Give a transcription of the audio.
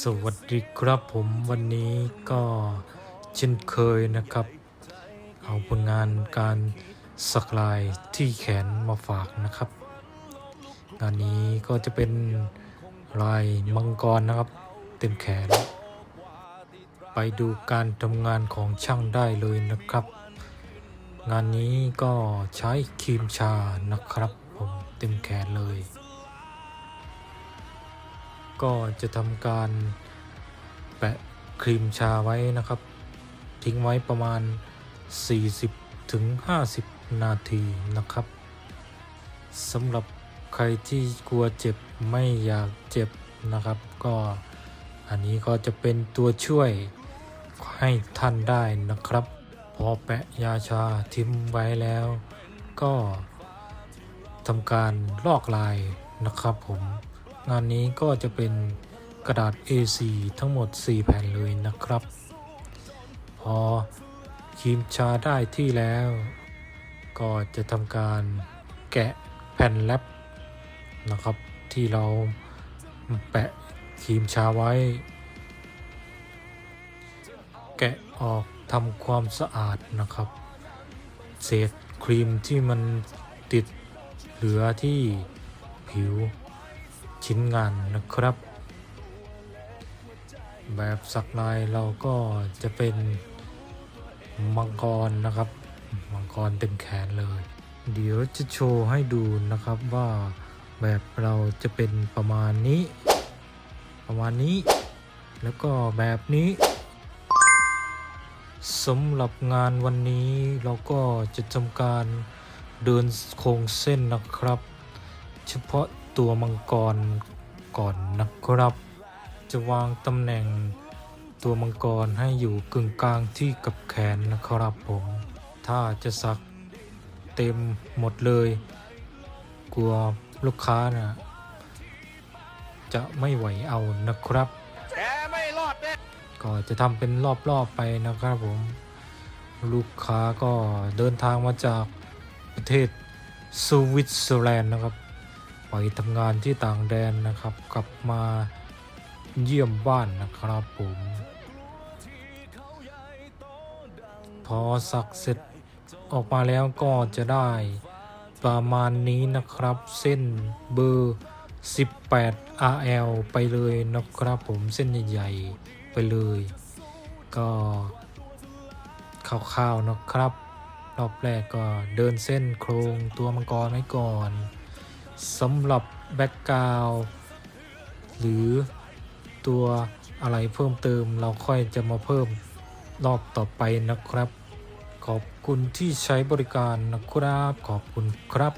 สวัสดีครับผมวันนี้ก็เช่นเคยนะครับ เอาผลงานการสักลายที่แขนมาฝากนะครับ งานนี้ก็จะเป็นลายมังกรนะครับ เต็มแขน ไปดูการทำงานของช่างได้เลยนะครับ งานนี้ก็ใช้ครีมชานะครับผมเต็มแขนเลย ก็จะทำการแปะครีมชาไว้นะครับ ทิ้งไว้ประมาณ 40ถึง50นาทีนะครับสำหรับใครที่กลัวเจ็บไม่อยากเจ็บนะครับ ก็อันนี้ก็จะเป็นตัวช่วยให้ท่านได้นะครับ พอแปะยาชาทิ้มไว้แล้ว ก็ทำการลอกลายนะครับผม งานนี้ก็จะเป็นกระดาษ A4 ทั้งหมด 4 แผ่นเลยนะครับ พอครีมชาได้ที่แล้ว ก็จะทำการแกะแผ่นแรปนะครับ ที่เราแปะครีมชาไว้ แกะออกทำความสะอาดนะครับ เศษครีมที่มันติดเหลือที่ผิว ชิ้นงานนะครับ แบบสักลายเราก็จะเป็นมังกรนะครับ มังกรเต็มแขนเลย เดี๋ยวจะโชว์ให้ดูนะครับว่าแบบเราจะเป็นประมาณนี้ ประมาณนี้ แล้วก็แบบนี้สำหรับงานวันนี้เราก็จะทำการเดินโครงเส้นนะครับ เฉพาะ ตัวมังกรก่อนนะครับ จะวางตำแหน่งตัวมังกรให้อยู่กึ่งกลางที่กับแขนนะครับผม ถ้าจะสักเต็มหมดเลย กลัวลูกค้านะจะไม่ไหวเอานะครับก็จะทำเป็นรอบๆไปนะครับผม ลูกค้าก็เดินทางมาจากประเทศสวิตเซอร์แลนด์นะครับ ไปทำงานที่ต่างแดนนะครับ กลับมาเยี่ยมบ้านนะครับผม พอสักเสร็จออกมาแล้วก็จะได้ประมาณนี้นะครับ เส้นเบอร์ 18 RL ไปเลยนะครับผมเส้นใหญ่ๆไปเลย ก็คร่าวๆนะครับ รอบแรกก็เดินเส้นโครงตัวมังกรไว้ก่อน สำหรับแบ็กกราวหรือตัวอะไรเพิ่มเติมเราค่อยจะมาเพิ่มรอบต่อไปนะครับ ขอบคุณที่ใช้บริการนะครับ ขอบคุณครับ